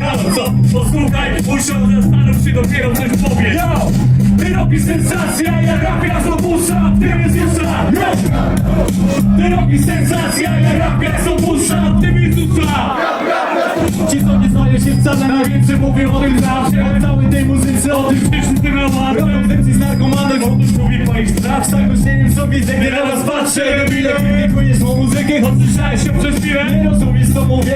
Halo, co? Posłuchaj, usiądź, zastanów się, dopiero coś powiesz Yo! Ty robisz sensację, a ja rap, ja zobuszam, ty mnie zusza Yo! Ty robisz sensację, a ja rap, ja zobuszam, ty mnie zusza Ci co nie znają się wcale najwięcej mówią o tym zawsze. O całej tej muzyce, o tym tym romanem Robią z narkomanem, otóż mówi po ich strach Z nie co widzę, gdy na was patrzę. Debile, krytykujesz mą muzykę, choć słyszałeś się przez chwilę Nie rozumiesz co mówię,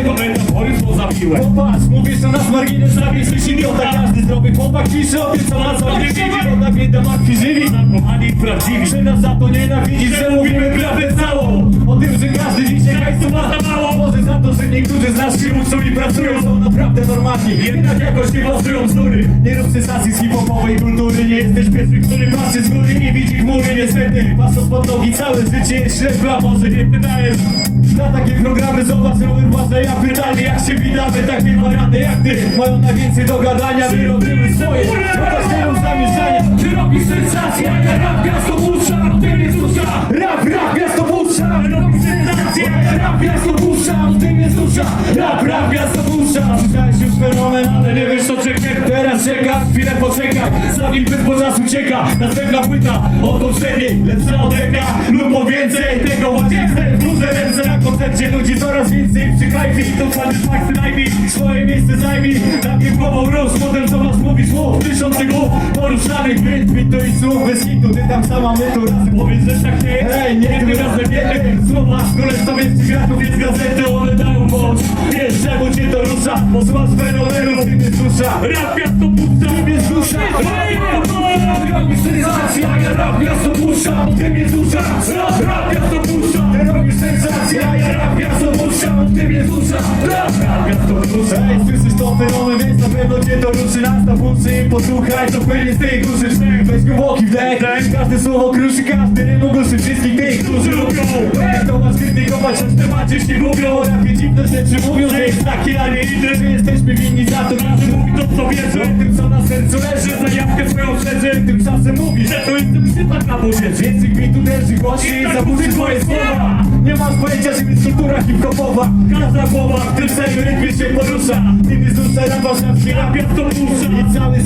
to zabiłem. Popatrz, mówisz o nas marginesowi, jesteś idiota Każdy zdrowy chłopak pisze o tym, co nas odwiedzi Idiota bieda martwi żywi, narkomani prawdziwi. Czy nas za to nienawidzisz, że mówimy prawdę całą. O tym, że każdy dzisiaj hajsu ma za mało. Może za to, że niektórzy z nas się uczą i pracują Są naprawdę normalni, jednak jakoś nie własują bzdury Nie rób sensacji z hip-hopowej kultury. Nie jesteś pierwszy, który patrzy z góry chmury Niestety, patrząc pod nogi całe życie jest ślepy A może nie wydajesz na takie programy zobacz Robert Błażej, ja pytanie jak się witamy Takie warianty jak ty. Mają najwięcej do gadania My robimy swoje, chociaż nie mam zamieszania Ty robisz sensację, a ja rap miasto puszczam Ty mnie susza, rap, rap miasto Ty robisz sensację, a ja rap miasto puszczam Ty mnie susza, rap, rap miasto puszczam Słyszałeś już fenomen, ale nie wiesz czeka Teraz czeka, chwilę poczekaj Zanim bez po nas ucieka. Następna płyta od poprzedniej Lepsza od eka lub po więcej Tego właśnie chcę, duże ręce na koncercie. Ludzi coraz więcej przy hajfie I to twardy smak przynajmniej Swoje miejsce zajmij. Na mnie głową róż Potem co masz mówić? Słów Tysiące głów poruszanych. Więc mi to i słów bez hitu Ty tam sama my tu razem Powiedz, że tak nie jest. Hej, nie tym razem jednym Słowa królestwo więc gratów Więc gazety one dają Ty mnie susza Rap miasto puszcza Ty mnie susza Ty robisz sensację a Ja rap miasto puszcza Ty mnie Rap, rap miasto puszcza Ty robisz sensację a Ja rap miasto puszcza Ty mnie Rap, rap miasto puszcza Ej, słyszysz to fenomen Więc na pewno cię to ruszy. Nas na puszy Posłuchaj co płynie z tej duszy. Weź głęboki wdech. Każde słowo kruszy Każdy rym ogłuszy Wszystkich tych, którzy lubią to masz krytykować Choć tematy się lubią Rapie dziwne rzeczy mówią Że jest takie, a nie inne Że jesteśmy winni za to Każdy mówi to co wierzy O tym co na sercu leży Zajawkę swoją szerzy Tymczasem mówi Że to jestem sypak na powietrzu Więcej mi tu leży Głośniej zaburzy twoje słowa. Nie masz pojęcia czym jest kultura hip-hopowa. Każda głowa w tym samym rytmie się porusza. Jest dusza rap warszawski Rap jak to puszcza I cały